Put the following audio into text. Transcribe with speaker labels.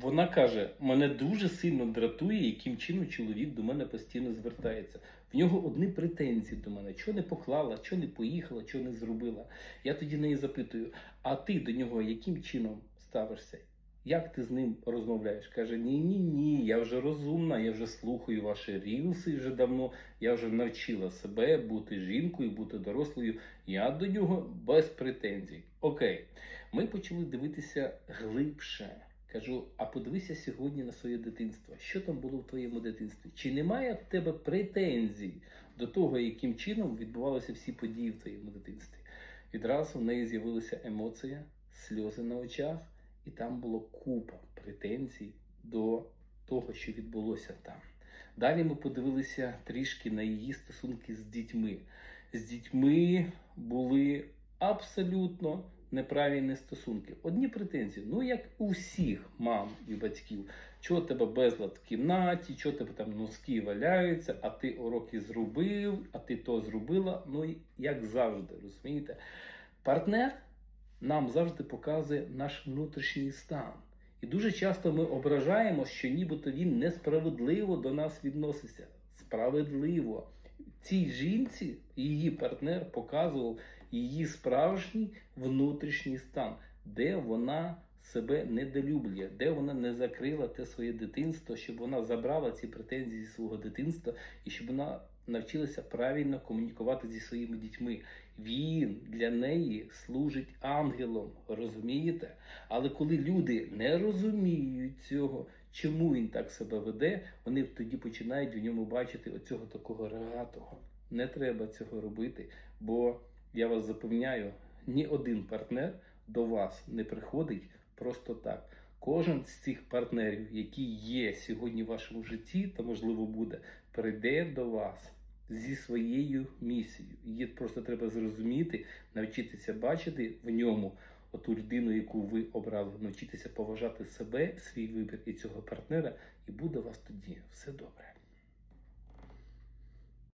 Speaker 1: вона каже: мене дуже сильно дратує, яким чином чоловік до мене постійно звертається. В нього одні претензії до мене: що не поклала, що не поїхала, що не зробила. Я тоді неї запитую: а ти до нього яким чином ставишся? Як ти з ним розмовляєш? Каже: Ні, ні, ні, я вже розумна, я вже слухаю ваші рілси вже давно. Я вже навчила себе бути жінкою, бути дорослою. Я до нього без претензій. Окей, ми почали дивитися глибше. Кажу, а подивися сьогодні на своє дитинство. Що там було в твоєму дитинстві? Чи немає в тебе претензій до того, яким чином відбувалися всі події в твоєму дитинстві? Відразу в неї з'явилася емоція, сльози на очах, і там було купа претензій до того, що відбулося там. Далі ми подивилися трішки на її стосунки з дітьми. З дітьми були абсолютно неправильні стосунки. Одні претензії, ну як у всіх мам і батьків. Чого тебе безлад в кімнаті, чого тебе там носки валяються, а ти уроки зробив, а ти то зробила. Ну як завжди, розумієте? Партнер нам завжди показує наш внутрішній стан. І дуже часто ми ображаємо, що нібито він несправедливо до нас відноситься. Справедливо. Цій жінці її партнер показував її справжній внутрішній стан, де вона себе недолюблює, де вона не закрила те своє дитинство, щоб вона забрала ці претензії зі свого дитинства і щоб вона навчилася правильно комунікувати зі своїми дітьми. Він для неї служить ангелом, розумієте? Але коли люди не розуміють цього, чому він так себе веде, вони тоді починають в ньому бачити оцього такого рогатого. Не треба цього робити, бо я вас запевняю, ні один партнер до вас не приходить просто так. Кожен з цих партнерів, які є сьогодні в вашому житті, та можливо буде, прийде до вас зі своєю місією. Її просто треба зрозуміти, навчитися бачити в ньому оту людину, яку ви обрали, навчитися поважати себе, свій вибір і цього партнера, і буде у вас тоді все добре.